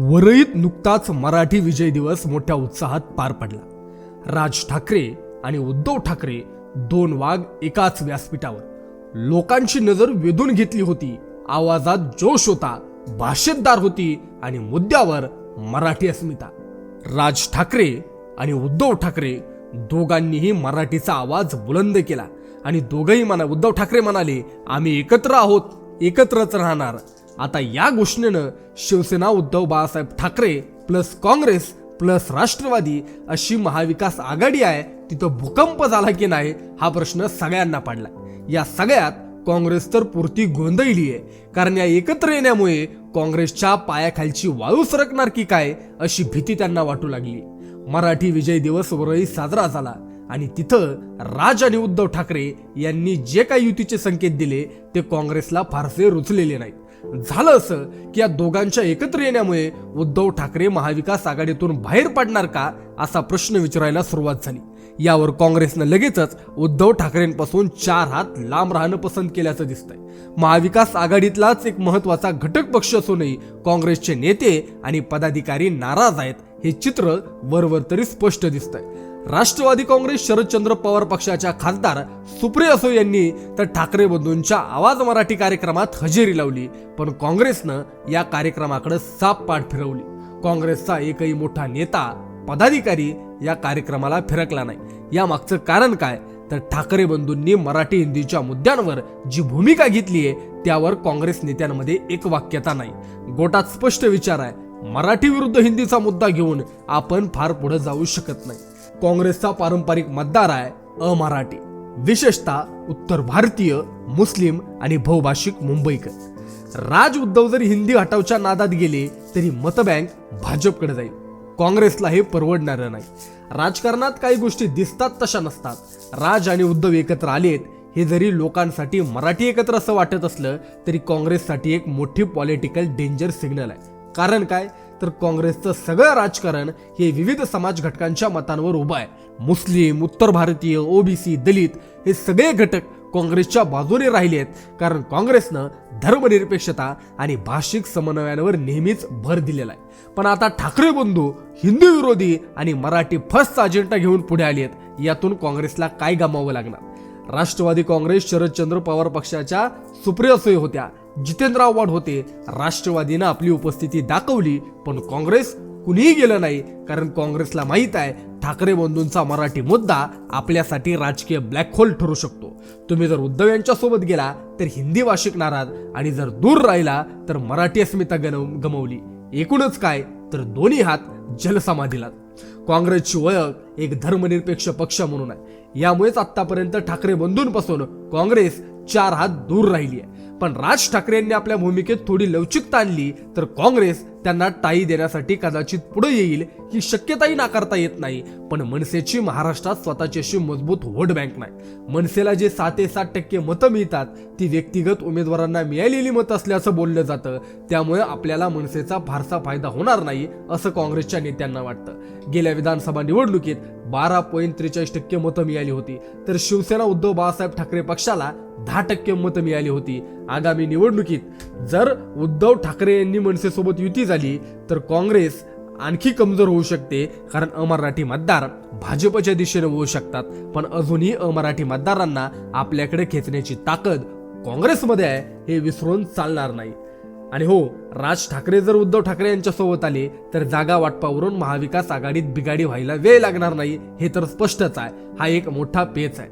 वरळीत नुकताच मराठी विजय दिवस मोठ्या उत्साहात पार पडला. राज ठाकरे आणि उद्धव ठाकरे दोन वाघ एकाच व्यासपीठावर. लोकांची नजर वेधून घेतली होती. आवाजात जोश होता भाषेतदार होती आणि मुद्द्यावर मराठी अस्मिता. राज ठाकरे आणि उद्धव ठाकरे दोघांनीही मराठीचा आवाज बुलंद केला आणि दोघंही म्हणा उद्धव ठाकरे म्हणाले आम्ही एकत्र आहोत एकत्रच राहणार. आता या घोषणेनं शिवसेना उद्धव बाळासाहेब ठाकरे प्लस काँग्रेस प्लस राष्ट्रवादी अशी महाविकास आघाडी आहे तिथं भूकंप झाला की नाही हा प्रश्न सगळ्यांना पडला या सगळ्यात काँग्रेस तर पुरती गोंधळली आहे कारण या एकत्र येण्यामुळे काँग्रेसच्या पायाखालची वाळू सरकणार की काय अशी भीती त्यांना वाटू लागली. मराठी विजय दिवस वरही साजरा झाला आणि तिथं राज आणि उद्धव ठाकरे यांनी जे काही युतीचे संकेत दिले ते काँग्रेसला फारसे रुचलेले नाहीत. झालं असं की या दोघांच्या एकत्र येण्यामुळे उद्धव ठाकरे महाविकास आघाडीतून बाहेर पडणार का असा प्रश्न विचारायला सुरुवात झाली. यावर काँग्रेसनं लगेचच उद्धव ठाकरेंपासून चार हात लांब राहणं पसंत केल्याचं दिसतंय. महाविकास आघाडीतलाच एक महत्त्वाचा घटक पक्ष असूनही काँग्रेसचे नेते आणि पदाधिकारी नाराज आहेत हे चित्र वरवर तरी स्पष्ट दिसतंय. राष्ट्रवादी काँग्रेस शरदचंद्र पवार पक्षाच्या खासदार सुप्रिया असो यांनी तर ठाकरे बंधूंच्या आवाज मराठी कार्यक्रमात हजेरी लावली पण काँग्रेसनं या कार्यक्रमाकडे साप पाठ फिरवली. काँग्रेसचा एकही मोठा नेता पदाधिकारी या कार्यक्रमाला फिरकला नाही. या मागचं कारण काय? तर ठाकरे बंधूंनी मराठी हिंदीच्या मुद्द्यांवर जी भूमिका घेतली आहे त्यावर काँग्रेस नेत्यांमध्ये एक वाक्यता नाही. गोटात स्पष्ट विचार आहे मराठी विरुद्ध हिंदीचा मुद्दा घेऊन आपण फार पुढे जाऊ शकत नाही. काँग्रेसचा पारंपरिक मतदार आहे अमराठी. विशेषतः उत्तर भारतीय मुस्लिम आणि बहुभाषिक मुंबईकर. राज उद्धव जरी हिंदी हटावच्या नादात गेले तरी मतबँक भाजपकडे जाईल. काँग्रेसला हे परवडणारं नाही. राजकारणात काही गोष्टी दिसतात तशा नसतात. राज आणि उद्धव एकत्र आलेत हे जरी लोकांसाठी मराठी एकत्र असं वाटत असलं तरी काँग्रेससाठी एक मोठी पॉलिटिकल डेंजर सिग्नल आहे. कारण काय? तर काँग्रेसचं सगळं राजकारण हे विविध समाज घटकांच्या मतांवर उभं आहे. मुस्लिम उत्तर भारतीय ओबीसी दलित हे सगळे घटक काँग्रेसच्या बाजूने राहिले आहेत. कारण काँग्रेसनं धर्मनिरपेक्षता आणि भाषिक समन्वयांवर नेहमीच भर दिलेला आहे. पण आता ठाकरे बंधू हिंदू विरोधी आणि मराठी फर्स्टचा अजेंडा घेऊन पुढे आले आहेत. यातून काँग्रेसला काय गमावं लागणार? राष्ट्रवादी काँग्रेस शरदचंद्र पवार पक्षाच्या सुप्रिया सोय होत्या. जितेंद्र आव्हाड होते. राष्ट्रवादीनं आपली उपस्थिती दाखवली पण काँग्रेस कुणीही गेलं नाही कारण काँग्रेसला माहीत आहे ठाकरे बंधूंचा मराठी मुद्दा आपल्यासाठी राजकीय ब्लॅक होल ठरू शकतो. तुम्ही जर उद्धव यांच्यासोबत गेला तर हिंदी भाषिक नाराज आणि जर दूर राहिला तर मराठी अस्मिता गनव- गमवली. एकूणच काय? तर दोन्ही हात जलसमाधीला काँग्रेसची ओळख एक धर्मनिरपेक्ष पक्ष म्हणून आहे. यामुळेच आतापर्यंत ठाकरे बंधूंपासून काँग्रेस चार हात दूर राहिली आहे. पण राज ठाकरेंनी आपल्या भूमिकेत थोडी लवचिकता आणली तर काँग्रेस त्यांना टाई देण्यासाठी कदाचित पुढे येईल ही शक्यताही नाकारता येत नाही. पण मनसेची महाराष्ट्रात स्वतःची अशी मजबूत व्होट बँक नाही. मनसेला जे सात ते सात टक्के मतं मिळतात ती व्यक्तिगत उमेदवारांना मिळालेली मतं असल्याचं बोललं जातं. त्यामुळे आपल्याला मनसेचा फारसा फायदा होणार नाही असं काँग्रेसच्या नेत्यांना वाटतं. गेल्या विधानसभा निवडणुकीत बारा पॉईंट त्रेचाळीस टक्के मतं मिळाली होती. तर शिवसेना उद्धव बाळासाहेब ठाकरे पक्षाला दहा टक्के मतं मिळाली होती. आगामी निवडणुकीत जर उद्धव ठाकरे यांनी मनसेसोबत युती झाली तर काँग्रेस आणखी कमजोर होऊ शकते कारण अमराठी मतदार भाजपच्या दिशेने होऊ शकतात. पण अजूनही अमराठी मतदारांना आपल्याकडे खेचण्याची ताकद काँग्रेसमध्ये आहे हे विसरून चालणार नाही. आणि हो राज ठाकरे जर उद्धव ठाकरे यांच्यासोबत आले तर जागा वाटपावरून महाविकास आघाडीत बिघाडी व्हायला वेळ लागणार नाही हे तर स्पष्टच आहे. हा एक मोठा पेच आहे.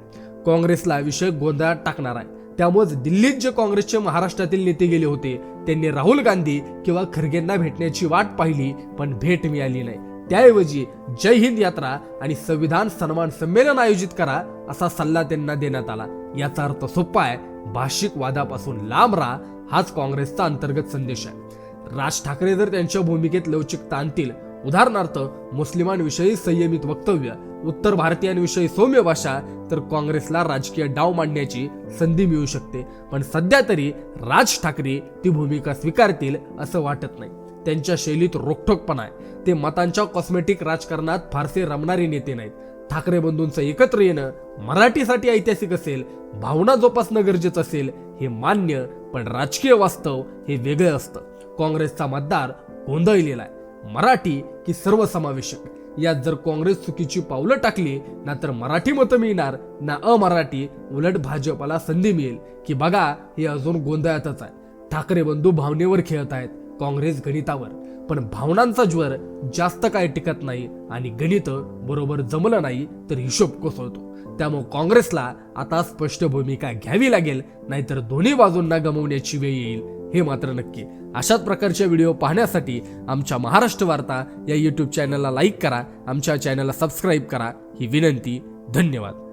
काँग्रेसला विषय गोंधळात टाकणार आहे. त्यामुळेच दिल्लीत जे काँग्रेसचे महाराष्ट्रातील नेते गेले होते त्यांनी राहुल गांधी किंवा खरगेंना भेटण्याची वाट पाहिली पण भेट मिळाली नाही. त्याऐवजी जय हिंद यात्रा आणि संविधान सन्मान संमेलन आयोजित करा असा सल्ला त्यांना देण्यात आला. याचा अर्थ सोपा आहे भाषिक वादापासून लांब राहा हाच काँग्रेसचा अंतर्गत संदेश आहे. राज ठाकरे जर त्यांच्या भूमिकेत लवचिकता आणतील उदाहरणार्थ मुस्लिमांविषयी संयमित वक्तव्य उत्तर भारतीयांविषयी सौम्य भाषा तर काँग्रेसला राजकीय डाव मांडण्याची संधी मिळू शकते. पण सध्या तरी राज ठाकरे ती भूमिका स्वीकारतील असं वाटत नाही. त्यांच्या शैलीत रोखठोकपणा आहे. ते मतांच्या कॉस्मेटिक राजकारणात फारसे रमणारे नेते नाहीत. ठाकरे बंधूंचं एकत्र येणं मराठीसाठी ऐतिहासिक असेल भावना जोपासणं गरजेचं असेल हे मान्य पण राजकीय वास्तव हे वेगळं असतं. काँग्रेसचा मतदार गोंधळलेला आहे. मराठी की सर्वसमावेशक? यात जर काँग्रेस चुकीची पावलं टाकली ना तर मराठी मतं मिळणार ना अमराठी उलट भाजपला संधी मिळेल. की बघा हे अजून गोंधळातच आहे. ठाकरे बंधू भावनेवर खेळत आहेत काँग्रेस गणितावर. पण भावनांचा ज्वर जास्त काय टिकत नाही आणि गणित बरोबर जमलं नाही तर हिशोब कोसळतो. त्यामुळे काँग्रेसला आता स्पष्ट भूमिका घ्यावी लागेल नाहीतर दोन्ही बाजूंना गमवण्याची वेळ येईल. हे मात्र नक्की. अशाच प्रकारचे व्हिडिओ पाहण्यासाठी आमच्या महाराष्ट्र वार्ता या यूट्यूब चॅनलला लाईक करा आमच्या चॅनलला सबस्क्राईब करा. ही विनंती. धन्यवाद.